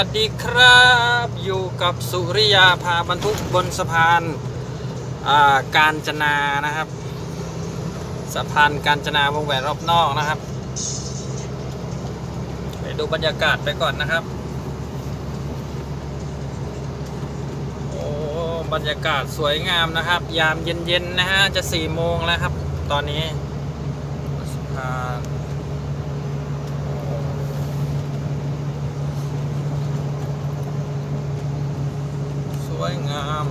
สวัสดีครับ อยู่กับสุริยาพาบรรทุกบนสะพานาการจนานะครับ สะพานการจนาวงแหวนรอบนอกนะครับ ไปดูบรรยากาศไปก่อนนะครับโอ้บรรยากาศสวยงามนะครับ ยามเย็นๆนะฮะจะสี่โมงแล้วครับ ตอนนี้สะพานสวยงาม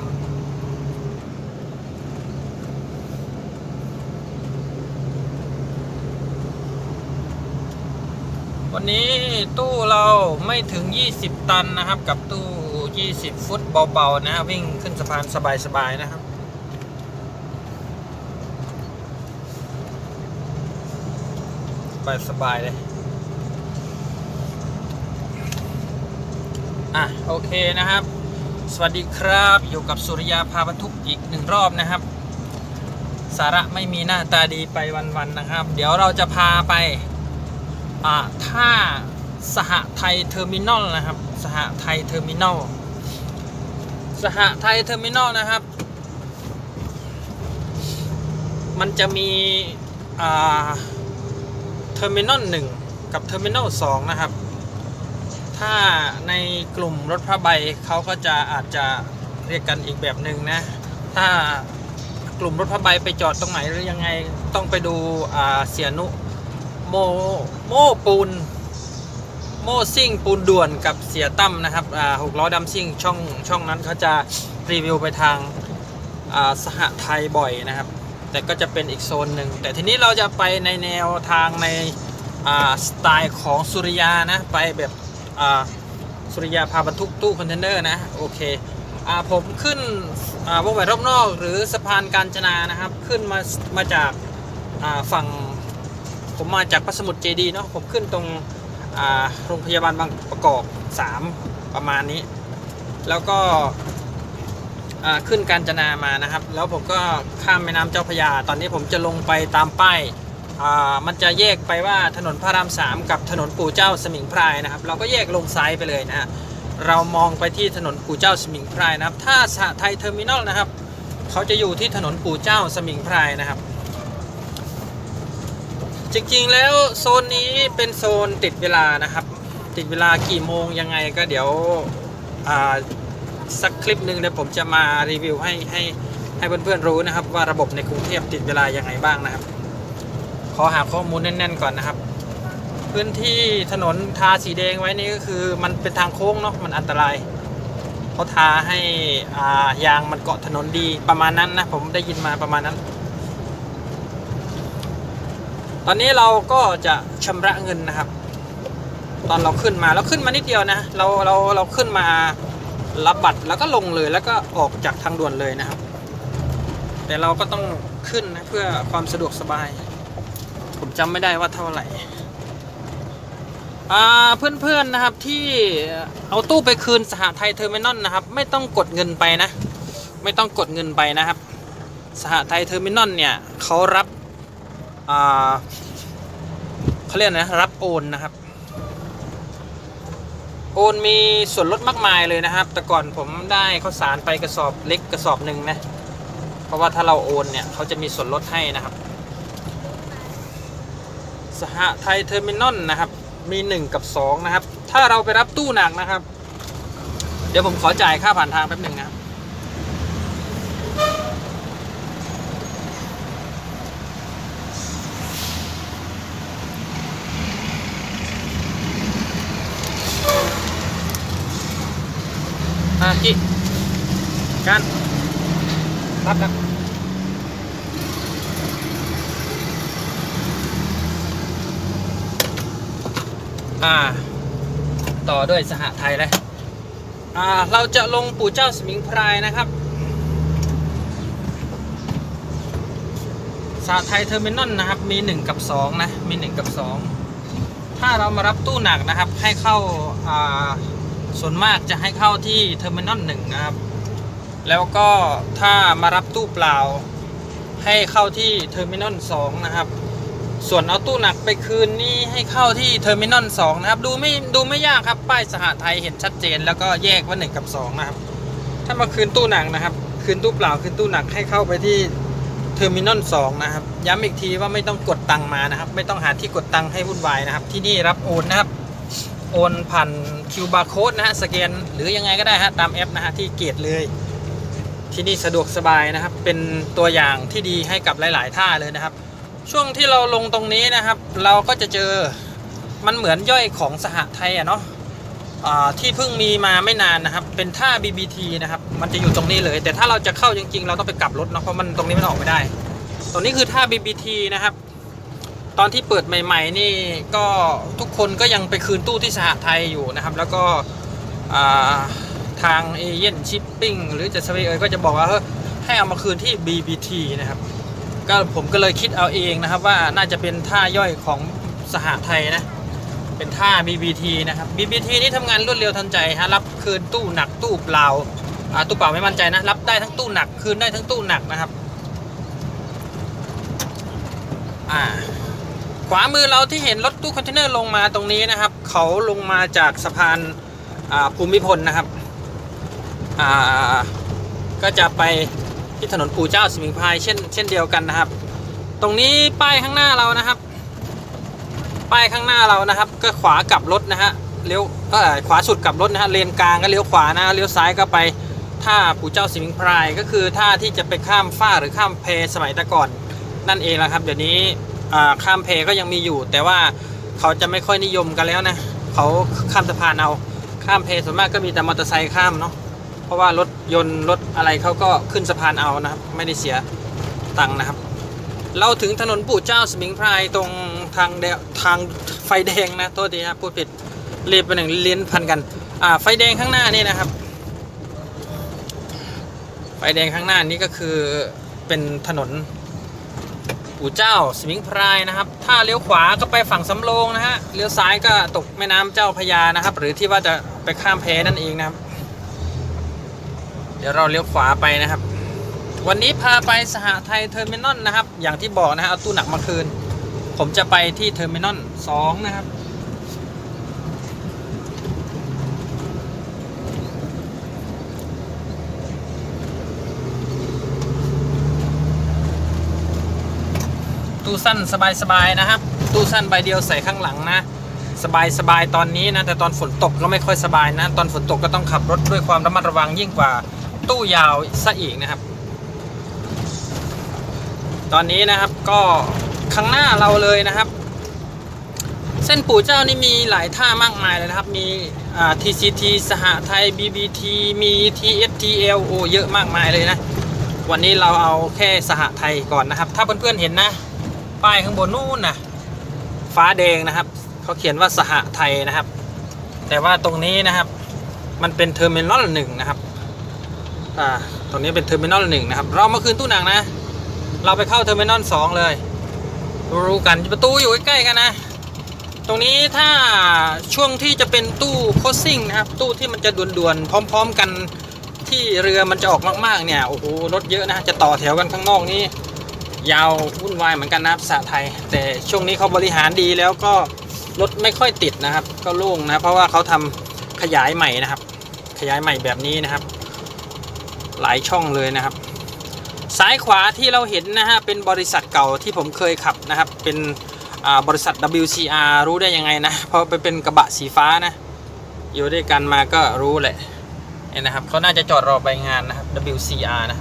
วั นี้ตู้เราไม่ถึง 20 ตันนะครับ กับตู้ 20 ฟุตเบาๆนะวิ่งขึ้นสะพานสบายๆนะครับสบายๆเลยอะโอเคนะครับ สวัสดีครับอยู่กับสุริยาพาบรรทุกอีกหนึ่งรอบนะครับ สาระไม่มีหน้าตาดีไปวันๆนะครับ เดี๋ยวเราจะพาไป ท่าสหไทยเทอร์มินอลนะครับ สหไทยเทอร์มินอล สหไทยเทอร์มินอลนะครับ มันจะมีเทอร์มินอลหนึ่งกับเทอร์มินอลสองนะครับ ถ้าในกลุ่มรถพระใบเขาก็จะอาจจะเรียกกันอีกแบบหนึ่งนะ ถ้ากลุ่มรถพระใบไปจอดตรงไหนหรือยังไงต้องไปดูเสียนุ โมโมปูนโมซิ่งปูนด่วนกับเสียตั้มนะครับอ่าหกล้อดำซิ่งช่องช่องนั้นเขาจะรีวิวไปทางอ่าสหไทยบ่อยนะครับ แต่ก็จะเป็นอีกโซนหนึ่งแต่ทีนี้เราจะไปในแนวทางในอ่าสไตล์ของสุริยานะไปแบบอ่าสุริยาพาบรรทุกตู้คอนเทนเนอร์นะโอเคอ่าผมขึ้นอ่าวงแหวนรอบนอกหรือสะพานการจนานะครับ ขึ้นมามาจากอ่าฝั่ง ผมมาจากพระสมุทรเจดีเนาะผมขึ้นตรงโรงพยาบาลบางประกอบ 3 ประมาณนี้ แล้วก็ขึ้นการจนามานะครับ แล้วผมก็ข้ามแม่น้ำเจ้าพยา ตอนนี้ผมจะลงไปตามป้ายมันจะแยกไปว่าถนนพระรามสามกับถนนปู่เจ้าสมิงพรายนะครับ เราก็แยกลงซ้ายไปเลยนะฮะเรามองไปที่ถนนปู่เจ้าสมิงพรายนะครับ ถ้าสหไทยเทอร์มินอลนะครับ เขาจะอยู่ที่ถนนปู่เจ้าสมิงพรายนะครับ จริงๆแล้วโซนนี้เป็นโซนติดเวลานะครับ ติดเวลากี่โมงยังไงก็เดี๋ยวสักคลิปหนึ่งเดี๋ยวผมจะมารีวิวให้ให้ให้เพื่อนๆรู้นะครับ ว่าระบบในกรุงเทพติดเวลายังไงบ้างนะครับ ขอหาข้อมูลแน่นๆก่อนนะครับ พื้นที่ถนนทาสีแดงไว้นี่ก็คือ มันเป็นทางโค้งเนาะมันอันตรายเขาทาให้ายางมันเกาะถนนดีประมาณนั้นนะผมได้ยินมาประมาณนั้น ตอนนี้เราก็จะชำระเงินนะครับ ตอนเราขึ้นมาเราขึ้นมานิดเดียวนะ เราเราเราขึ้นมารับบัตรแล้วก็ลงเลยแล้วก็ออกจากทางด่วนเลยนะครับ แต่เราก็ต้องขึ้นนะเพื่อความสะดวกสบาย ผมจำไม่ได้ว่าเท่าไหร่อ่าเพื่อนๆนะครับที่เอาตู้ไปคืนสหไทยเทอร์มินอลนะครับ ไม่ต้องกดเงินไปนะ ไม่ต้องกดเงินไปนะครับ สหไทยเทอร์มินอลเนี่ยเขารับ เขาเรียกนะรับโอนนะครับ โอนมีส่วนลดมากมายเลยนะครับ แต่ก่อนผมได้ข้าวสารไปกระสอบเล็กกระสอบหนึ่งนะ เพราะว่าถ้าเราโอนเนี่ยเขาจะมีส่วนลดให้นะครับ สหไทยเทอร์มินอลนะครับ มี 1 กับ 2 นะครับ ถ้าเราไปรับตู้หนักนะครับ เดี๋ยวผมขอจ่ายค่าผ่านทางแป๊บหนึ่งนะครับ อะกี่กันรับครับอ่า ต่อด้วยสหไทยเลยอ่า เราจะลงปู่เจ้าสมิงพรายนะครับสหไทยเทอร์มินอลนะครับ มี 1 กับ 2 นะ มี 1 กับ 2 ถ้าเรามารับตู้หนักนะครับ ให้เข้าอ่า ส่วนมากจะให้เข้าที่เทอร์มินอลหนึ่งนะครับ แล้วก็ถ้ามารับตู้เปล่า ให้เข้าที่เทอร์มินอลสองนะครับ ส่วนเอาตู้หนักไปคืนนี่ให้เข้าที่เทอร์มินอลสองนะครับ ดูไม่ดูไม่ยากครับ ป้ายสหไทยเห็นชัดเจน แล้วก็แยกว่าหนึ่งกับสองนะครับ ถ้ามาคืนตู้หนักนะครับ คืนตู้เปล่าคืนตู้หนักให้เข้าไปที่เทอร์มินอลสองนะครับ ย้ำอีกทีว่าไม่ต้องกดตังมานะครับ ไม่ต้องหาที่กดตังให้วุ่นวายนะครับ ที่นี่รับโอนนะครับ โอนผ่านคิวบาร์โค้ดนะฮะสแกนหรือยังไงก็ได้ฮะตามแอปนะฮะที่เกตเลย ที่นี่สะดวกสบายนะครับ เป็นตัวอย่างที่ดีให้กับหลาย ๆ ท่าเลยนะครับ ช่วงที่เราลงตรงนี้นะครับ เราก็จะเจอมันเหมือนย่อยของสหไทยอะเนาะที่เพิ่งมีมาไม่นานนะครับ เป็นท่า BBT นะครับ มันจะอยู่ตรงนี้เลย แต่ถ้าเราจะเข้าจริง ๆ เราต้องไปกลับรถเนาะเพราะมันตรงนี้มันออกไม่ได้ ตรงนี้คือท่า BBT นะครับ ตอนที่เปิดใหม่ ๆ นี่ก็ทุกคนก็ยังไปคืนตู้ที่สหไทยอยู่นะครับ แล้วก็ทางเอเย่นชิปปิ้งหรือจะสเวเอยก็จะบอกว่าให้เอามาคืนที่ BBT นะครับก็ผมก็เลยคิดเอาเองนะครับว่าน่าจะเป็นท่าย่อยของสหไทยนะ เป็นท่า BBT นะครับ BBT นี่ทำงานรวดเร็วทันใจฮะรับคืนตู้หนักตู้เปล่าตู้เปล่าไม่มั่นใจนะ รับได้ทั้งตู้หนักคืนได้ทั้งตู้หนักนะครับ อ่า ขวามือเราที่เห็นรถตู้คอนเทนเนอร์ลงมาตรงนี้นะครับ เขาลงมาจากสะพานภูมิพลนะครับ ก็จะไปที่ถนนปู่เจ้าสิมิงพายเช่นเช่นเดียวกันนะครับ ตรงนี้ป้ายข้างหน้าเรานะครับ ป้ายข้างหน้าเรานะครับ ก็ขวากลับรถนะฮะเลี้ยวเออขวาสุดกลับรถนะฮะเลนกลางก็เลี้ยวขวานะเลี้ยวซ้ายก็ไปท่าปู่เจ้าสิมิงพายก็คือท่าที่จะไปข้ามฟ้าหรือข้ามเพสมัยต่ก่อนนั่นเองนะครับ เดี๋ยวนี้ ข้ามเพก็ยังมีอยู่ แต่ว่าเขาจะไม่ค่อยนิยมกันแล้วนะเขาข้ามสะพานเอาข้ามเพส่วนมากก็มีแต่มอเตอร์ไซค์ข้ามเนาะเพราะว่ารถยนต์รถอะไรเขาก็ขึ้นสะพานเอานะครับ ไม่ได้เสียตังค์นะครับ เราถึงถนนปู่เจ้าสมิงพรายตรงทางแดงทางไฟแดงนะโทษทีครับพูดผิดเรียบไปหนึ่งเลี้ยนพันกันอ่าไฟแดงข้างหน้านี่นะครับ ไฟแดงข้างหน้านี่ก็คือเป็นถนน ปู่เจ้าสมิงพรายนะครับ ถ้าเลี้ยวขวาก็ไปฝั่งสำโรงนะฮะเลี้ยวซ้ายก็ตกแม่น้ำเจ้าพระยานะครับ หรือที่ว่าจะไปข้ามแพนั่นเองนะครับ เดี๋ยวเราเลี้ยวขวาไปนะครับ วันนี้พาไปสหไทยเทอร์มินอลนะครับ อย่างที่บอกนะฮะเอาตู้หนักมาคืน ผมจะไปที่เทอร์มินอลสองนะครับ ตู้สั้นสบายๆนะครับ ตู้สั้นใบเดียวใส่ข้างหลังนะ สบายๆตอนนี้นะ แต่ตอนฝนตกก็ไม่ค่อยสบายนะ ตอนฝนตกก็ต้องขับรถด้วยความระมัดระวังยิ่งกว่าตู้ยาวซะอีกนะครับ ตอนนี้นะครับก็ข้างหน้าเราเลยนะครับ เส้นปู่เจ้านี่มีหลายท่ามากมายเลยนะครับ มี TCT สหไทย BBT มี TFTL โอเยอะมากมายเลยนะวันนี้เราเอาแค่สหไทยก่อนนะครับ ถ้าเพื่อนๆเห็นนะ ป้ายข้างบนนู่นนะฟ้าแดงนะครับ เขาเขียนว่าสหไทยนะครับ แต่ว่าตรงนี้นะครับ มันเป็นเทอร์มินอลหนึ่งนะครับอ่าตรงนี้เป็นเทอร์มินอลหนึ่งนะครับ เรามาคืนตู้หนังนะ เราไปเข้าเทอร์มินอลสองเลย รู้กันประตูอยู่ใกล้ๆกันนะ ตรงนี้ถ้าช่วงที่จะเป็นตู้โคสซิ่งนะครับ ตู้ที่มันจะด่วนๆพร้อม ๆ กันที่เรือมันจะออกมากๆเนี่ยโอ้โหรถเยอะนะจะต่อแถวกันข้างนอกนี้ ยาววุ่นวายเหมือนกันนะครับสาไทย แต่ช่วงนี้เขาบริหารดีแล้วก็รถไม่ค่อยติดนะครับ ก็โล่งนะเพราะว่าเขาทำขยายใหม่นะครับ ขยายใหม่แบบนี้นะครับ หลายช่องเลยนะครับ ซ้ายขวาที่เราเห็นนะฮะเป็นบริษัทเก่าที่ผมเคยขับนะครับ เป็นบริษัท WCR รู้ได้ยังไงนะ เพราะไปเป็นกระบะสีฟ้านะ อยู่ด้วยกันมาก็รู้แหละเนี่ยนะครับเขาน่าจะจอดรอไปงานนะครับ WCR นะ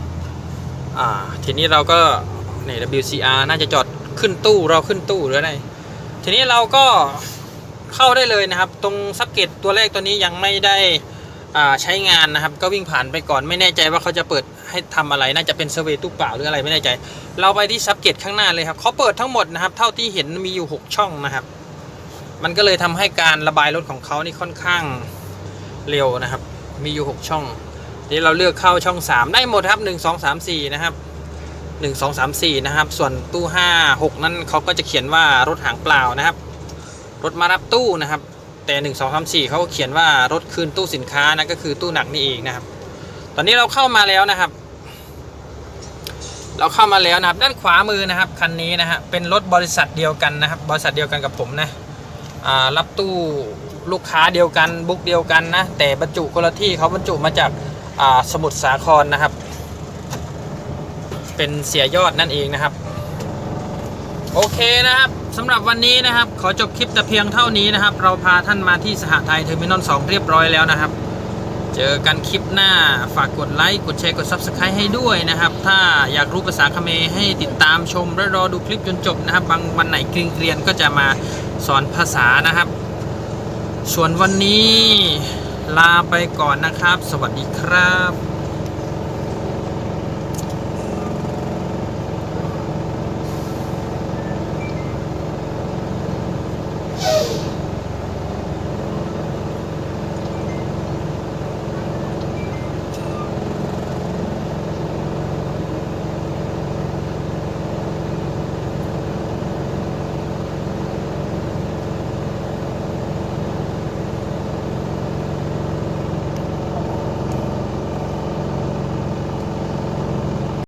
อ่า ทีนี้เราก็ นี่ WCR น่าจะจอดขึ้นตู้เราขึ้นตู้หรืออะไรทีนี้เราก็เข้าได้เลยนะครับ ตรงซับเกตตัวแรกตัวนี้ยังไม่ได้ใช้งานนะครับ ก็วิ่งผ่านไปก่อนไม่แน่ใจว่าเขาจะเปิดให้ทำอะไรน่าจะเป็นเซอร์เวย์ตู้เปล่าหรืออะไรไม่แน่ใจ เราไปที่ซับเกตข้างหน้าเลยครับเขาเปิดทั้งหมดนะครับ เท่าที่เห็นมีอยู่ 6 ช่องนะครับ มันก็เลยทำให้การระบายรถของเขานี่ค่อนข้างเร็วนะครับ มีอยู่ 6 ช่องทีเราเลือกเข้าช่อง 3 ได้หมดครับ 1 2 3 4 นะครับ 1 2 3 4 นะครับ ส่วนตู้ 5 6 นั้นเขาก็จะเขียนว่ารถหางเปล่านะครับ รถมารับตู้นะครับ แต่ 1 2 3 4เขาก็เขียนว่ารถคืนตู้สินค้านะก็คือตู้หนักนี่เองนะครับ ตอนนี้เราเข้ามาแล้วนะครับ เราเข้ามาแล้วนะครับ ด้านขวามือนะครับคันนี้นะฮะเป็นรถบริษัทเดียวกันนะครับ บริษัทเดียวกันกับผมนะรับตู้ลูกค้าเดียวกัน บุ๊กเดียวกันนะแต่บรรจุคนละที่เขาบรรจุมาจากสมุทรสาครนะครับ เป็นเสียยอดนั่นเองนะครับ โอเคนะครับสำหรับวันนี้นะครับ ขอจบคลิปแต่เพียงเท่านี้นะครับ เราพาท่านมาที่สหไทยเทอร์มินอล2เรียบร้อยแล้วนะครับ เจอกันคลิปหน้าฝากกดไลค์กดแชร์กด Subscribe ให้ด้วยนะครับ ถ้าอยากรู้ภาษาเขมรให้ติดตามชมและรอดูคลิปจนจบนะครับ บางวันไหนเกรียนก็จะมาสอนภาษานะครับ ส่วนวันนี้ลาไปก่อนนะครับ สวัสดีครับ